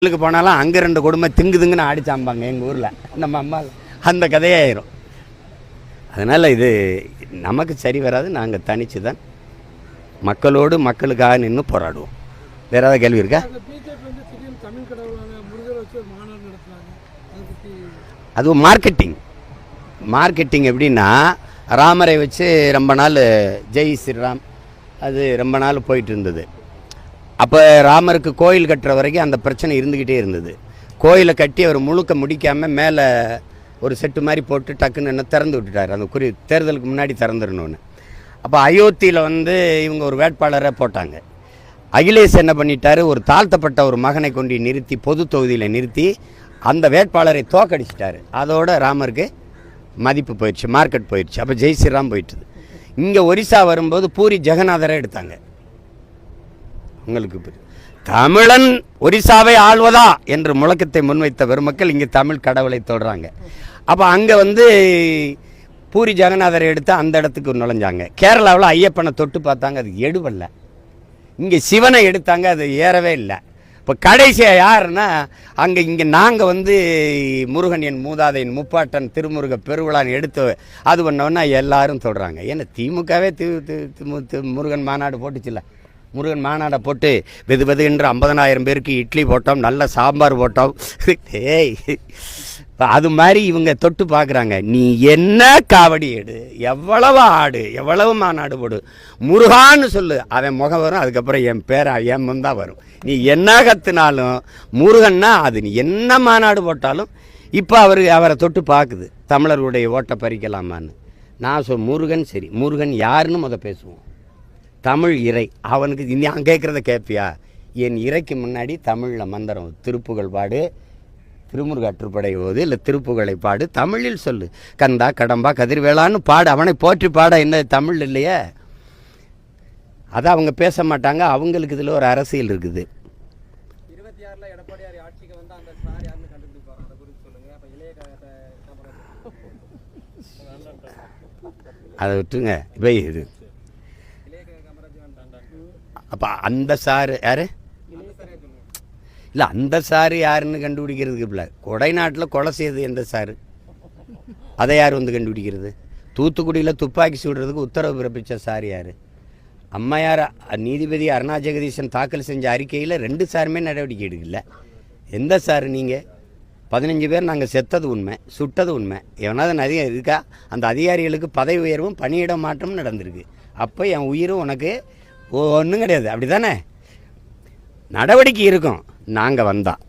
கோயிலுக்கு போனாலும் அங்கே ரெண்டு குடும்பம் திங்கு திங்குன்னு ஆடிச்சாம்பாங்க எங்கள் ஊரில். நம்ம அம்மா அந்த கதையாயிரும் அதனால் இது நமக்கு சரி வராது நாங்கள் தனிச்சு தான் மக்களோடு மக்களுக்காக நின்று போராடுவோம். வேற ஏதாவது கேள்வி இருக்கா? அது மார்க்கெட்டிங் மார்க்கெட்டிங் எப்படின்னா ராமரை வச்சு ரொம்ப நாள் ஜெய் ஸ்ரீராம் அது ரொம்ப நாள் போயிட்டு இருந்தது. அப்போ ராமருக்கு கோயில் கட்டுற வரைக்கும் அந்த பிரச்சனை இருந்துக்கிட்டே இருந்தது. கோயிலை கட்டி அவர் முழுக்க முடிக்காமல் மேலே ஒரு செட்டு மாதிரி போட்டு டக்குன்னு என்ன திறந்து விட்டுட்டார். அந்த குறி தேர்தலுக்கு முன்னாடி திறந்துடணும்னு. அப்போ அயோத்தியில் வந்து இவங்க ஒரு வேட்பாளரை போட்டாங்க. அகிலேஷ் என்ன பண்ணிட்டாரு? ஒரு தாழ்த்தப்பட்ட ஒரு மகனை கொண்டு நிறுத்தி பொது தொகுதியில் நிறுத்தி அந்த வேட்பாளரை தோக்கடிச்சிட்டாரு. அதோட ராமருக்கு மதிப்பு போயிடுச்சு மார்க்கெட் போயிடுச்சு. அப்போ ஜெய் ஸ்ரீராம் போயிட்டுது. இங்கே ஒரிசா வரும்போது பூரி ஜெகநாதரை எடுத்தாங்க. உங்களுக்கு புரியும். தமிழன் ஒரிசாவை ஆள்வதா என்று முழக்கத்தை முன்வைத்த பெருமக்கள் இங்கே தமிழ் கடவுளை தொடுறாங்க. அப்போ அங்கே வந்து பூரி ஜெகநாதரை எடுத்து அந்த இடத்துக்கு நுழைஞ்சாங்க. கேரளாவில் ஐயப்பனை தொட்டு பார்த்தாங்க அது எடுவல்ல. இங்கே சிவனை எடுத்தாங்க அது ஏறவே இல்லை. இப்போ கடைசியாக யாருன்னா அங்கே இங்கே நாங்கள் வந்து முருகன் என் மூதாதையின் முப்பாட்டன் திருமுருக பெருவிழான்னு எடுத்து அது பண்ணோன்னா எல்லாரும் சொல்கிறாங்க ஏன்னா திமுகவே தி தி- முருகன் மாநாடு போட்டுச்சுல்ல. முருகன் மாநாடை போட்டு வெது வெது என்று ஐம்பதனாயிரம் பேருக்கு இட்லி போட்டோம் நல்ல சாம்பார் போட்டோம். ஏய் அது மாதிரி இவங்க தொட்டு பார்க்குறாங்க. நீ என்ன காவடி எடு? எவ்வளவு ஆடு எவ்வளவு மாநாடு போடு? முருகான்னு சொல்லு. அவன் முகம் வரும் அதுக்கப்புறம் என் பேர் என் தான் வரும். நீ என்ன கத்துனாலும் முருகன்னா அது நீ என்ன மாநாடு போட்டாலும் இப்போ அவர் அவரை தொட்டு பார்க்குது. தமிழர்களுடைய ஓட்டை பறிக்கலாமான்னு. நான் சொல் முருகன் சரி. முருகன் யாருன்னு முத பேசுவோம். தமிழ் இறை அவனுக்கு நான் கேட்குறத கேட்பியா என் இறைக்கு முன்னாடி தமிழில் மந்திரம் திருப்புகழ் பாடு திருமுருகாற்றுப்படை ஓது இல்லை திருப்புகளை பாடு தமிழில் சொல்லு கந்தா கடம்பா கதிர்வேளான்னு பாடு அவனை போற்றி பாட என்ன தமிழ் இல்லையே அதை அவங்க பேச மாட்டாங்க அவங்களுக்கு இதில் ஒரு அரசியல் இருக்குது அதை விட்டுருங்க எடப்பாடியார் இது அப்போ அந்த சாரு யார்? இல்லை அந்த சாரு யாருன்னு கண்டுபிடிக்கிறதுக்கு இல்லை. கொடைநாட்டில் கொலை செய்தது எந்த சார்? அதை யார் வந்து கண்டுபிடிக்கிறது? தூத்துக்குடியில் துப்பாக்கி சுடுறதுக்கு உத்தரவு பிறப்பித்த சார் யார்? அம்மையார் நீதிபதி அருணா ஜெகதீசன் தாக்கல் செஞ்ச அறிக்கையில் ரெண்டு சாருமே நடவடிக்கை எடுக்கல. எந்த சார் நீங்கள் பதினஞ்சு பேர் நாங்கள் செத்தது உண்மை சுட்டது உண்மை. எவனாவது நிறைய இருக்கா? அந்த அதிகாரிகளுக்கு பதவி உயர்வும் பணியிட மாற்றமும் நடந்திருக்கு. அப்போ என் உயிரும் உனக்கு ஒன்றும் கிடையாது. அப்படி தானே நடவடிக்கை இருக்கும். நாங்கள் வந்தால்